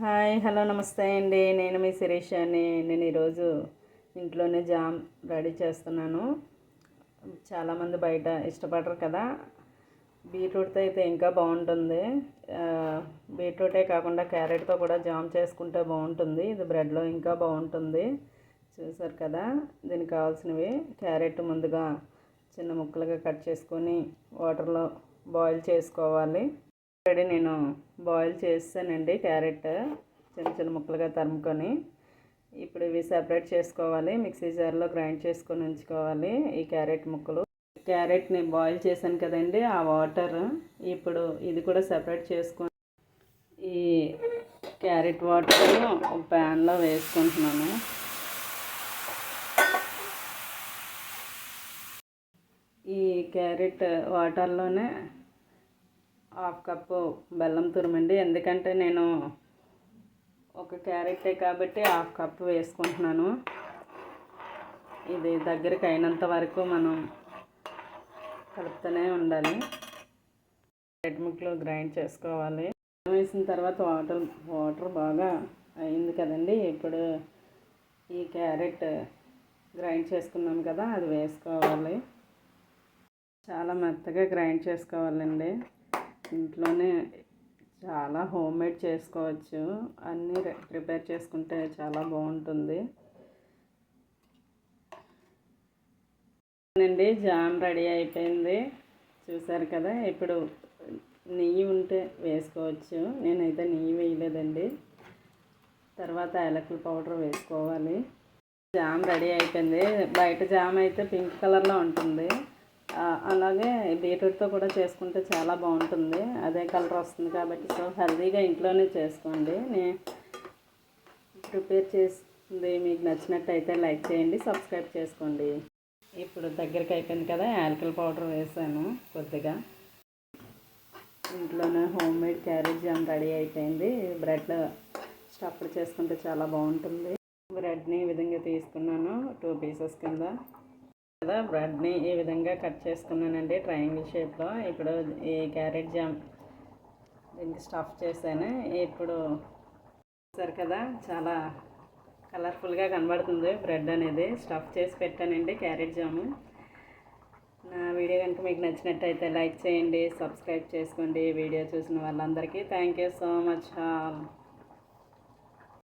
Hi hello నమస్తే అండి. నేను మీ శిరీష్ అని నేను ఈరోజు ఇంట్లోనే జామ్ రెడీ చేస్తున్నాను. చాలామంది బయట ఇష్టపడరు కదా. బీట్రూట్తో అయితే ఇంకా బాగుంటుంది. బీట్రూటే కాకుండా క్యారెట్తో కూడా జామ్ చేసుకుంటే బాగుంటుంది. ఇది బ్రెడ్లో ఇంకా బాగుంటుంది. చూసారు కదా దీనికి కావాల్సినవి క్యారెట్ ముందుగా చిన్న ముక్కలుగా కట్ చేసుకొని వాటర్లో బాయిల్ చేసుకోవాలి. ఆల్రెడీ నేను బాయిల్ చేస్తానండి క్యారెట్ చిన్న చిన్న ముక్కలుగా తరుముకొని. ఇప్పుడు ఇవి సెపరేట్ చేసుకోవాలి. మిక్సీ జార్లో గ్రైండ్ చేసుకొని ఉంచుకోవాలి ఈ క్యారెట్ ముక్కలు. క్యారెట్ని బాయిల్ చేశాను కదండి ఆ వాటర్ ఇప్పుడు ఇది కూడా సెపరేట్ చేసుకొని ఈ క్యారెట్ వాటర్ ఒక ప్యాన్లో వేసుకుంటున్నాను. ఈ క్యారెట్ వాటర్లోనే హాఫ్ కప్పు బెల్లం తురుమండి. ఎందుకంటే నేను ఒక క్యారెటే కాబట్టి హాఫ్ కప్ వేసుకుంటున్నాను. ఇది దగ్గరికి అయినంత వరకు మనం కలుపుతూనే ఉండాలి. రెడ్ ముక్కలు గ్రైండ్ చేసుకోవాలి. వేసిన తర్వాత వాటర్ వాటర్ బాగా అయింది కదండి. ఇప్పుడు ఈ క్యారెట్ గ్రైండ్ చేసుకున్నాం కదా అది వేసుకోవాలి. చాలా మెత్తగా గ్రైండ్ చేసుకోవాలండి. ఇంట్లోనే చాలా హోమ్ మేడ్ చేసుకోవచ్చు. అన్నీ ప్రిపేర్ చేసుకుంటే చాలా బాగుంటుంది. అండి జామ్ రెడీ అయిపోయింది. చూసారు కదా ఇప్పుడు నెయ్యి ఉంటే వేసుకోవచ్చు. నేనైతే నెయ్యి వేయలేదండి. తర్వాత యాలకుల పౌడర్ వేసుకోవాలి. జామ్ రెడీ అయిపోయింది. బయట జామ్ అయితే పింక్ కలర్లో ఉంటుంది. అలాగే బీట్రూట్తో కూడా చేసుకుంటే చాలా బాగుంటుంది. అదే కలర్ వస్తుంది కాబట్టి సో హెల్తీగా ఇంట్లోనే చేసుకోండి. నేను ప్రిపేర్ చేసింది మీకు నచ్చినట్టయితే లైక్ చేయండి సబ్స్క్రైబ్ చేసుకోండి. ఇప్పుడు దగ్గరికి అయిపోయింది కదా యాలకల్ పౌడర్ వేసాను కొద్దిగా. ఇంట్లోనే home made carrot jam ready అయిపోయింది. బ్రెడ్ స్టఫ్ చేసుకుంటే చాలా బాగుంటుంది. బ్రెడ్ని ఈ విధంగా తీసుకున్నాను టూ పీసెస్ కింద. కదా బ్రెడ్ని ఈ విధంగా కట్ చేసుకున్నానండి ట్రయాంగిల్ షేప్లో. ఇప్పుడు ఈ క్యారెట్ జామ్ దీనికి స్టఫ్ చేశాను. ఇప్పుడు చూసారు కదా చాలా కలర్ఫుల్గా కనబడుతుంది బ్రెడ్ అనేది. స్టఫ్ చేసి పెట్టానండి క్యారెట్ జాము. నా వీడియో కనుక మీకు నచ్చినట్టయితే లైక్ చేయండి సబ్స్క్రైబ్ చేసుకోండి. వీడియో చూసిన వాళ్ళందరికీ thank you so much all.